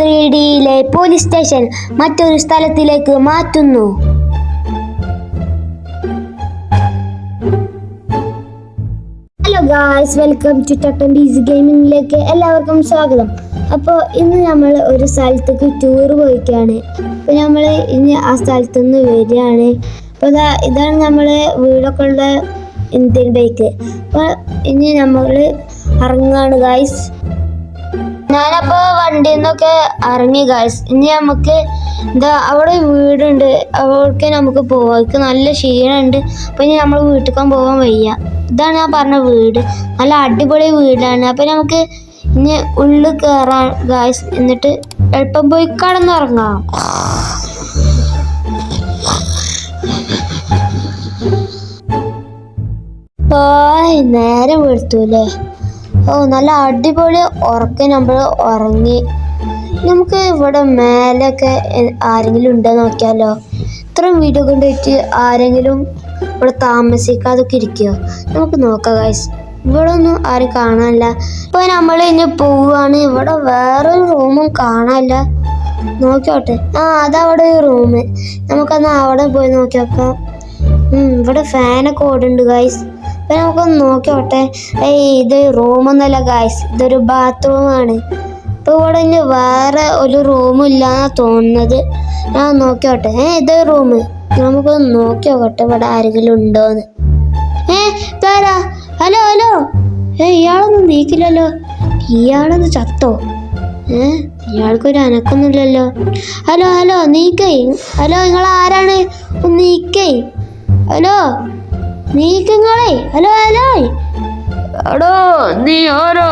Three police station മറ്റൊരു സ്ഥലത്തിലേക്ക് മാറ്റുന്നു. ഹലോ ഗായ്സ് വെൽക്കം ടു ടട്ടൻ ബീസ് ഗെയിമിങ്ങിലേക്ക് എല്ലാവർക്കും സ്വാഗതം. അപ്പോൾ ഇന്ന് നമ്മൾ ഒരു സ്ഥലത്തേക്ക് ടൂർ പോയിക്കാണ്. അപ്പോൾ നമ്മൾ ഇനി ആ സ്ഥലത്ത് നിന്ന് വരികയാണ്. അപ്പോൾ ഇതാ ഇതാണ് നമ്മൾ വീടൊക്കെ ഉള്ള ഇന്ത്യൻ ബൈക്ക് അപ്പോൾ ഇനി നമ്മൾ ഇറങ്ങുകയാണ് ഗായ്സ് ഞാനപ്പോ വണ്ടിയിൽ നിന്നൊക്കെ ഇറങ്ങി ഗായ്സ് ഇനി നമുക്ക് എന്താ അവിടെ വീടുണ്ട്. അവിടേക്ക് നമുക്ക് പോവാം. എനിക്ക് നല്ല ക്ഷീണമുണ്ട് അപ്പൊ ഇനി നമ്മൾ വീട്ടിൽ പോകാൻ വയ്യ. ഇതാണ് ഞാൻ പറഞ്ഞ വീട്. നല്ല അടിപൊളി വീടാണ്. അപ്പൊ നമുക്ക് ഇനി ഉള്ളിൽ കയറാൻ ഗായ്സ് എന്നിട്ട് എളുപ്പം പോയി കടന്നുറങ്ങാം ആയ് നേരം വെളുത്തൂലേ ഓ നല്ല അടിപൊളി ഉറക്കം നമ്മൾ ഉറങ്ങി. നമുക്ക് ഇവിടെ മേലൊക്കെ ആരെങ്കിലും ഉണ്ടോ നോക്കിയാലോ? ഇത്രയും വീഡിയോ കൊണ്ടുപോയിട്ട് ആരെങ്കിലും ഇവിടെ താമസിക്കാതൊക്കെ ഇരിക്കുമോ നമുക്ക് നോക്കാം ഗൈസ് ഇവിടെ ഒന്നും ആരും കാണാനില്ല. ഇപ്പൊ നമ്മൾ ഇനി പോവുകയാണ് ഇവിടെ വേറൊരു റൂമും കാണാനില്ല. നോക്കിയോട്ടെ ആ അതവിടെ ഒരു റൂം നമുക്കന്ന് അവിടെ പോയി നോക്കി നോക്കാം ഇവിടെ ഫാനൊക്കെ ഓടുന്നുണ്ട് ഗൈസ് അപ്പൊ നമുക്കൊന്ന് നോക്കിയോട്ടെ. ഇത് റൂമൊന്നല്ല ഗായ്സ് ഇതൊരു ബാത്റൂമാണ് ഇപ്പൊ ഇവിടെ ഇനി വേറെ ഒരു റൂമും ഇല്ലാന്നാ തോന്നുന്നത്. ഞാൻ നോക്കിയോട്ടെ. ഏ ഇത് റൂം നമുക്കൊന്ന് നോക്കി നോക്കട്ടെ ഇവിടെ ആരെങ്കിലും ഉണ്ടോന്ന്. ഏ ഹലോ ഹലോ. ഏ ഇയാളൊന്നും നീക്കില്ലല്ലോ. ഇയാളൊന്ന് ചത്തോ? ഏ ഇയാൾക്കൊരു അനക്കൊന്നുമില്ലല്ലോ. ഹലോ ഹലോ നീക്കേ. ഹലോ നിങ്ങൾ ആരാണ് നീക്കേ. ഹലോ. നീക്കങ്ങളെ ഹലോ ഹലോ. എടോ നീ ആരാ?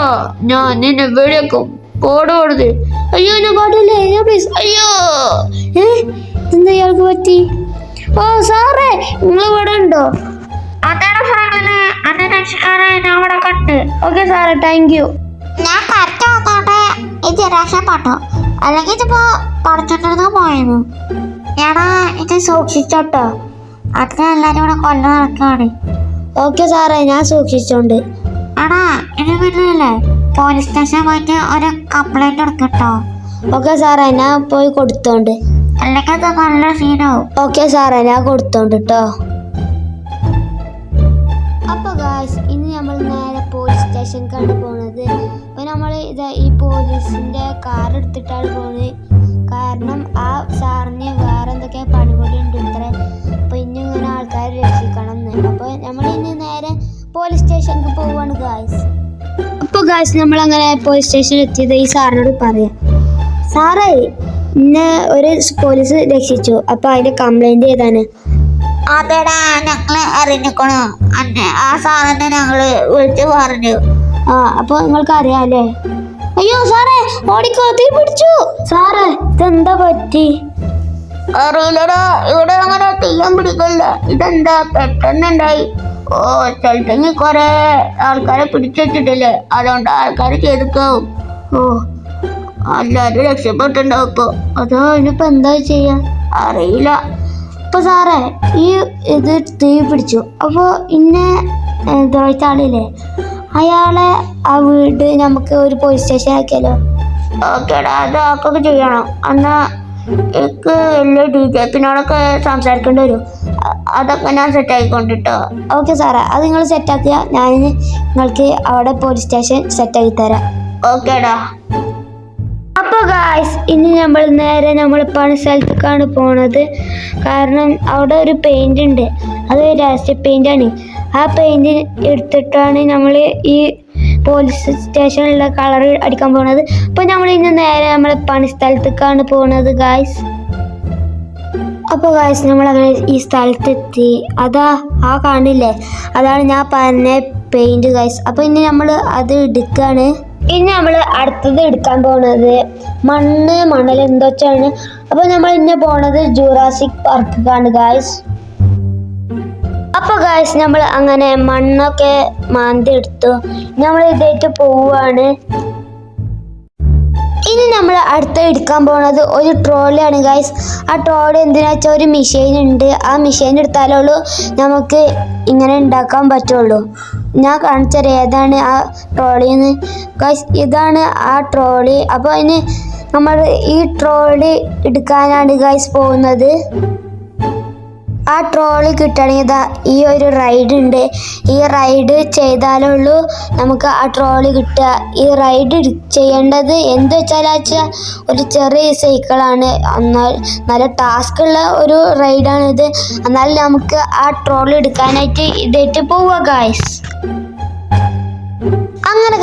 ഞാൻ നിന്നെ വെടിയേക്കും കോടോടുത് അയ്യോ എന്നെ കാട്ടില്ലേ അയ്യോ പ്ലീസ് അയ്യോ. ഏ? എന്താ ഇയാൾക്ക് പറ്റി? ഓ സാറേ നിങ്ങൾ ഇവിടെ ഉണ്ടോ? അതാണ് ഫ്രണ്ടിൽ എന്നെ രക്ഷിക്കാനായി ഞാൻ അവിടെ കണ്ട്. ഓക്കെ സാറേ താങ്ക് യു ഞാൻ കറക്റ്റ് വന്നോട്ടെ ഇത് രക്ഷപ്പെട്ടോ അല്ലെങ്കിൽ ഇതിപ്പോ പറിച്ചിട്ടിരുന്ന് പോയിരുന്നു ഞാനാ ഇത് സൂക്ഷിച്ചോട്ടോ. അതിന് എല്ലാരും ഇവിടെ കൊല്ലം നടക്കാണ്. ഓക്കെ സാറേ ഞാൻ സൂക്ഷിച്ചോണ്ട്. അടാ ഇനി വീട്ടിലല്ലേ പോലീസ് സ്റ്റേഷൻ പോയിട്ട് ഒരു കംപ്ലൈന്റ് കൊടുക്കട്ടോ ഓക്കെ സാറേ ഞാൻ പോയി കൊടുത്തോണ്ട്. അല്ലെങ്കിൽ ഇത് നല്ല സീനാവും ഓക്കെ സാറേ ഞാൻ കൊടുത്തോണ്ട് കേട്ടോ അപ്പൊ ഗായ്സ് ഇനി നമ്മൾ നേരെ പോലീസ് സ്റ്റേഷനിലേക്കാണ് പോണത്. അപ്പൊ നമ്മൾ ഇത് ഈ പോലീസിന്റെ കാർ എടുത്തിട്ടാണ് പോണത്. കാരണം ആ സാറിന് വേറെ എന്തൊക്കെ പണികൂടി ഉണ്ട് ഇനി നേരെ പോലീസ് സ്റ്റേഷനിലേക്ക് പോവാണ് ഗായ്സ് അപ്പൊ ഗായ്സ് നമ്മൾ അങ്ങനെ പോലീസ് സ്റ്റേഷനിൽ എത്തിയത് ഈ സാറിനോട് പറയാം. സാറേ ഇന്നെ ഒരു പോലീസ് രക്ഷിച്ചു. അപ്പോൾ അതിന്റെ കംപ്ലൈന്റ് ചെയ്താണ് അതെടാ ഞങ്ങൾ അറിഞ്ഞിക്കണോ. അന്നെ ആ സാറിനെ ഞങ്ങൾ വിളിച്ചു പറഞ്ഞു. ആ അപ്പൊ നിങ്ങൾക്ക് അറിയാം അല്ലേ? അയ്യോ സാറേ ഓടിക്കോ തീ പിടിച്ചു സാറേ ഇതെന്താ പറ്റി? അറിയില്ലടാ. ഇവിടെ അങ്ങനെ തെയ്യം പിടിക്കില്ല. ഇതെന്താ? പെട്ടെന്നുണ്ടായി. ഓ സ്ഥലത്തെങ്കിൽ കുറെ ആൾക്കാരെ പിടിച്ചിട്ടില്ലേ അതുകൊണ്ട് ആൾക്കാർ ചെയ്തിക്കാവും. ഓ എല്ലാരും രക്ഷപ്പെട്ടുണ്ടാവും ഇപ്പൊ. അതോ ഇനിയിപ്പോ എന്താ ചെയ്യാ? അറിയില്ല. ഇപ്പൊ സാറേ ഈ ഇത് തീ പിടിച്ചു. അപ്പൊ ഇന്നെ ദ്രോഹിച്ച ആളില്ലേ അയാളെ ആ വീട് നമുക്ക് ഒരു പോലീസ് സ്റ്റേഷൻ ആക്കിയാലോ? ഓക്കേടാ അത് ആക്കൊക്കെ ചെയ്യണം. എന്നാ എനിക്ക് വലിയ ഡി ജെ പിന്നോടൊക്കെ സംസാരിക്കേണ്ടി വരും. അതൊക്കെ ഞാൻ സെറ്റ് ആയിക്കൊണ്ടിട്ടോ. ഓക്കെ സാറേ അത് നിങ്ങൾ സെറ്റാക്കിയ ഞാൻ നിങ്ങൾക്ക് അവിടെ പോലീസ് സ്റ്റേഷൻ സെറ്റാക്കി തരാം. ഓക്കേടാ അപ്പോൾ ഗായ്സ് ഇനി നമ്മൾ നേരെ നമ്മൾ പണി സ്ഥലത്തേക്കാണ് പോണത്. കാരണം അവിടെ ഒരു പെയിന്റ് ഉണ്ട്. അത് രഹസ്യ പെയിന്റ് ആണ്. ആ പെയിന്റ് എടുത്തിട്ടാണ് നമ്മൾ ഈ പോലീസ് സ്റ്റേഷനിലുള്ള കളർ അടിക്കാൻ പോണത്. അപ്പോൾ നമ്മൾ ഇന്ന് നേരെ നമ്മളെ പണി സ്ഥലത്തേക്കാണ് പോണത് ഗായ്സ് അപ്പോൾ ഗായ്സ് നമ്മൾ അങ്ങനെ ഈ സ്ഥലത്തെത്തി. അതാ ആ കാണില്ലേ? അതാണ് ഞാൻ പറഞ്ഞ പെയിന്റ് ഗായ്സ് അപ്പോൾ ഇനി നമ്മൾ അത് എടുക്കുകയാണ് ഇനി നമ്മൾ അടുത്തത് എടുക്കാൻ പോണത് മണ്ണ് മണൽ എന്തൊക്കെയാണ് അപ്പോൾ നമ്മൾ ഇന്ന് പോണത് ജൂറാസിക് പാർക്കാണ് ഗായ്സ് അപ്പോൾ ഗായ്സ് നമ്മൾ അങ്ങനെ മണ്ണൊക്കെ മാന്തി എടുത്തു നമ്മൾ ഇതായിട്ട് പോവാണ്. ഇനി നമ്മൾ അടുത്ത എടുക്കാൻ പോണത് ഒരു ട്രോളിയാണ് ഗൈസ് ആ ട്രോളി എന്തിനാ വെച്ചാൽ ഒരു മെഷീൻ ഉണ്ട്. ആ മെഷീൻ എടുത്താലുള്ളൂ നമുക്ക് ഇങ്ങനെ ഉണ്ടാക്കാൻ പറ്റുള്ളൂ. ഞാൻ കാണിച്ചറിയാം ഏതാണ് ആ ട്രോളിന്ന് ഗൈസ് ഇതാണ് ആ ട്രോളി അപ്പോൾ അതിന് നമ്മൾ ഈ ട്രോളി എടുക്കാനാണ് ഗൈസ് പോകുന്നത്. ആ ട്രോളി കിട്ടണമെങ്കിൽ ഈ ഒരു റൈഡ് ഉണ്ട്. ഈ റൈഡ് ചെയ്താലുള്ളൂ നമുക്ക് ആ ട്രോളി കിട്ടുക. ഈ റൈഡ് ചെയ്യേണ്ടത് എന്ത് വെച്ചാൽ ഒരു ചെറിയ സൈക്കിളാണ് എന്നാൽ നല്ല ടാസ്ക് ഉള്ള ഒരു റൈഡാണിത് എന്നാൽ നമുക്ക് ആ ട്രോളി എടുക്കാനായിട്ട് ഇതായിട്ട് പോവുക ഗായ്സ്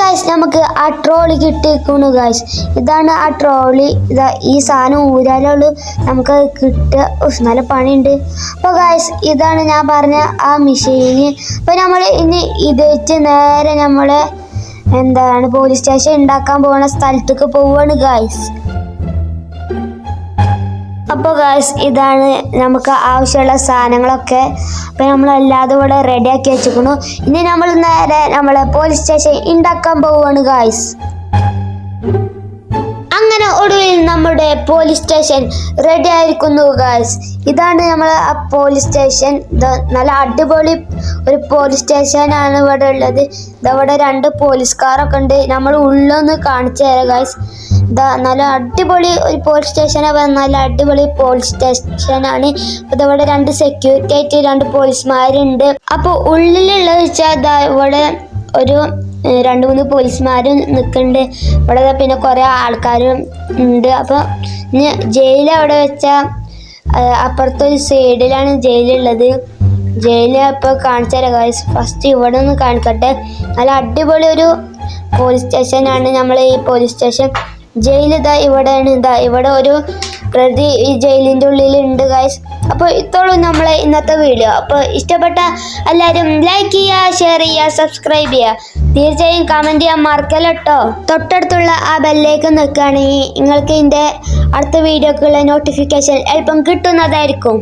ഗായ്സ് നമുക്ക് ആ ട്രോളി കിട്ടിയിരിക്കുന്നു ഗായ്സ് ഇതാണ് ആ ട്രോളി ഇതാ ഈ സാധനം ഊരാലുള്ളൂ അത് കിട്ടുക നല്ല പണിയുണ്ട്. അപ്പോൾ ഗായ്സ് ഇതാണ് ഞാൻ പറഞ്ഞ ആ മെഷീന് അപ്പോൾ നമ്മൾ ഇനി ഇത് വെച്ച് നേരെ നമ്മൾ എന്താണ് പോലീസ് സ്റ്റേഷൻ ഉണ്ടാക്കാൻ പോകുന്ന സ്ഥലത്തേക്ക് പോവാണ് ഗായ്സ് അപ്പോൾ ഗായ്സ് ഇതാണ് നമുക്ക് ആവശ്യമുള്ള സാധനങ്ങളൊക്കെ. അപ്പോൾ നമ്മൾ എല്ലാതും ഇവിടെ റെഡിയാക്കി വെച്ചിരിക്കുന്നു. ഇനി നമ്മൾ നേരെ നമ്മളെ പോലീസ് സ്റ്റേഷൻ ഉണ്ടാക്കാൻ പോവുകയാണ് ഗായ്സ് ഒടുവിൽ നമ്മുടെ പോലീസ് സ്റ്റേഷൻ റെഡി ആയിരിക്കുന്നു ഗായ്സ് ഇതാണ് നമ്മൾ ആ പോലീസ് സ്റ്റേഷൻ നല്ല അടിപൊളി ഒരു പോലീസ് സ്റ്റേഷനാണ് ഇവിടെ ഉള്ളത്. ഇതവിടെ രണ്ട് പോലീസ് കാറൊക്കെ ഉണ്ട്. നമ്മൾ ഉള്ളൊന്ന് കാണിച്ചു തരാം ഗായ്സ് ഇതാ നല്ല അടിപൊളി ഒരു പോലീസ് സ്റ്റേഷനാണ് നല്ല അടിപൊളി പോലീസ് സ്റ്റേഷനാണ് ഇതവിടെ രണ്ട് സെക്യൂരിറ്റി ആയിട്ട് രണ്ട് പോലീസുമാരുണ്ട് അപ്പോൾ ഉള്ളിലുള്ളത് വെച്ചാൽ ഇതാ ഇവിടെ ഒരു രണ്ട് മൂന്ന് പോലീസുമാരും നിൽക്കുന്നുണ്ട് ഇവിടെ പിന്നെ കുറേ ആൾക്കാരും ഉണ്ട്. അപ്പോൾ ജയിൽ അവിടെ വെച്ചാൽ അപ്പുറത്തൊരു സൈഡിലാണ് ജയിലുള്ളത്. ജയിലിൽ അപ്പോൾ കാണിച്ചു തരാം. ഗൈസ് ഫസ്റ്റ് ഇവിടെ ഒന്ന് കാണിക്കട്ടെ. നല്ല അടിപൊളി ഒരു പോലീസ് സ്റ്റേഷനാണ് നമ്മൾ ഈ പോലീസ് സ്റ്റേഷൻ ജയിൽ ഇതാ ഇവിടെയാണ്. ഇതാ ഇവിടെ ഒരു പ്രതി ഈ ജയിലിന്റെ ഉള്ളിലുണ്ട് ഗൈസ്. അപ്പോൾ ഇത്തോളൂ നമ്മളെ ഇന്നത്തെ വീഡിയോ. അപ്പോൾ ഇഷ്ടപ്പെട്ട എല്ലാവരും ലൈക്ക് ചെയ്യുക ഷെയർ ചെയ്യുക സബ്സ്ക്രൈബ് ചെയ്യുക. തീർച്ചയായും കമന്റ് ചെയ്യാൻ മറക്കല്ല കേട്ടോ തൊട്ടടുത്തുള്ള ആ ബെല്ലേക്ക് നിൽക്കുകയാണെങ്കിൽ നിങ്ങൾക്ക് ഇതിന്റെ അടുത്ത വീഡിയോക്കുള്ള നോട്ടിഫിക്കേഷൻ എളുപ്പം കിട്ടുന്നതായിരിക്കും.